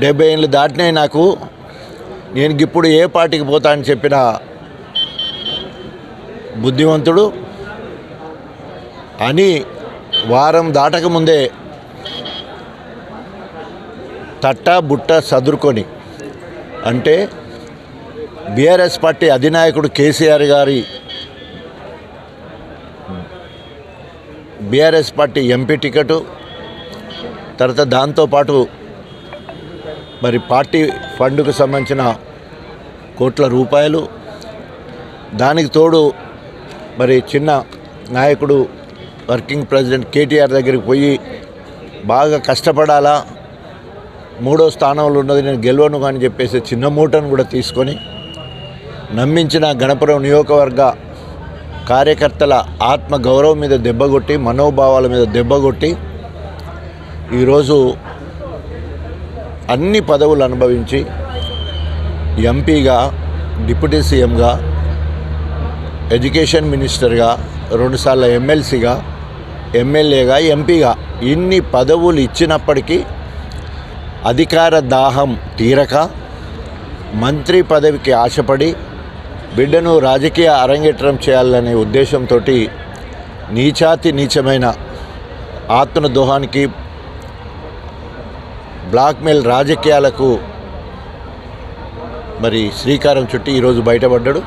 డెబ్బై ఏళ్ళు దాటినాయి నాకు. నేను ఇప్పుడు ఏ పార్టీకి పోతా అని చెప్పిన బుద్ధివంతుడు అని వారం దాటకముందే తట్ట బుట్ట సదురుకొని అంటే బీఆర్ఎస్ పార్టీ అధినాయకుడు కేసీఆర్ గారి బీఆర్ఎస్ పార్టీ ఎంపీ టికెటు తర్వాత దాంతోపాటు మరి పార్టీ ఫండ్కు సంబంధించిన కోట్ల రూపాయలు. దానికి తోడు మరి చిన్న నాయకుడు వర్కింగ్ ప్రెసిడెంట్ కేటీఆర్ దగ్గరికి పోయి బాగా కష్టపడాలా మూడో స్థానంలో ఉన్నది నేను గెలవను అని చెప్పేసి చిన్న మూటను కూడా తీసుకొని నమ్మించిన గణపురం నియోజకవర్గ కార్యకర్తల ఆత్మ గౌరవం మీద దెబ్బగొట్టి మనోభావాల మీద దెబ్బగొట్టి ఈరోజు అన్ని పదవులు అనుభవించి ఎంపీగా డిప్యూటీ సీఎంగా ఎడ్యుకేషన్ మినిస్టర్గా రెండుసార్లు ఎమ్మెల్సీగా ఎమ్మెల్యేగా ఎంపీగా ఇన్ని పదవులు ఇచ్చినప్పటికీ అధికార దాహం తీరక మంత్రి పదవికి ఆశపడి బిడ్డను రాజకీయ అరంగేట్రం చేయాలనే ఉద్దేశంతో నీచాతి నీచమైన ఆత్మ దోహానికి బ్లాక్మెయిల్ రాజకీయాలకు మరి శ్రీకారం చుట్టి ఈరోజు బయటపడ్డాడు.